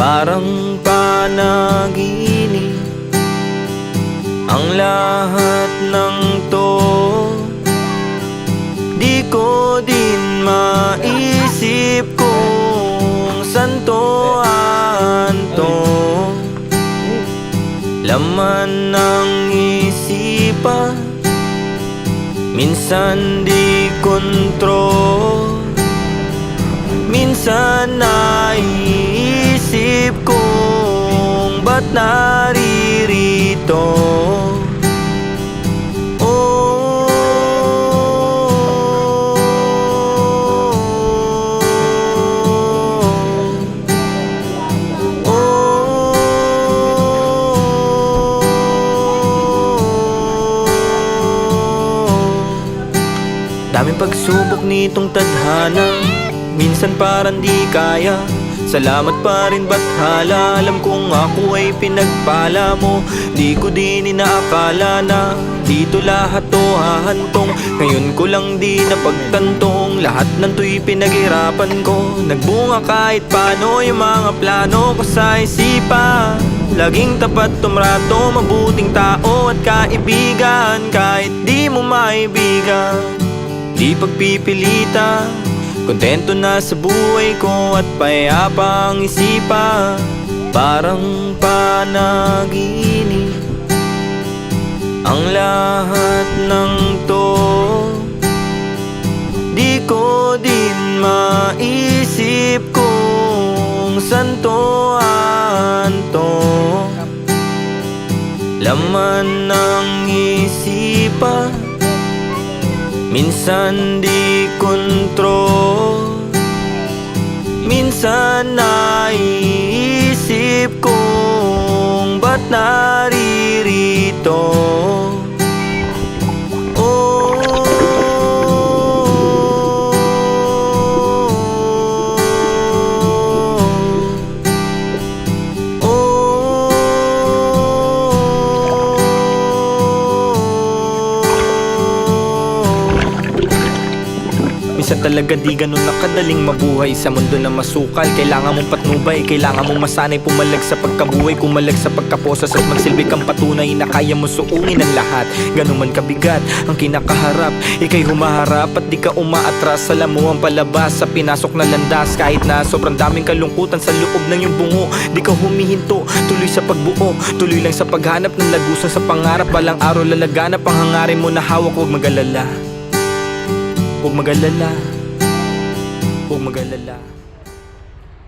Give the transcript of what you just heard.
Parang panaginip Ang lahat ng to. Di ko din maisip kung saan to. Anto Laman ng isipan Minsan di kontrol Minsan naiisip ba't naririto. Daming pagsubok nitong tadhana. Minsan parang di kaya Salamat pa rin ba't hala? Alam kong ako ay pinagpala mo. Di ko din inaakala na Dito lahat to hahantong. Ngayon ko lang di napagtantong. Lahat ng to'y pinaghirapan ko. Nagbunga kahit paano yung mga plano ko sa isipan. Laging tapat tumrato, mabuting tao at kaibigan. Kahit di mo maibigan Di pagpipilita Kontento na sa buhay ko at payapa ang isipan Parang panaginip. Ang lahat ng to Di ko din maisip kung saan to anto Laman ng isipan Minsan di kontrol. Minsan naiisip kung ba't naririto talaga di ganun nakadaling mabuhay Sa mundo na masukal. Kailangan mong patnubay Kailangan mong masanay pumalag sa pagkabuhay Kumalag sa pagkaposas At magsilbi kang patunay Na kaya mo suungin ang lahat. Ganun man kabigat Ang kinakaharap Ika'y humaharap At di ka umaatras. Alam mo ang palabas Sa pinasok na landas Kahit na sobrang daming kalungkutan Sa loob ng iyong bungo. Di ka humihinto Tuloy sa pagbuo Tuloy lang sa paghanap ng lagusan sa pangarap. Balang araw lalaganap Ang hangarin mo na hawak Huwag magalala Huwag magalala. Huwag magalala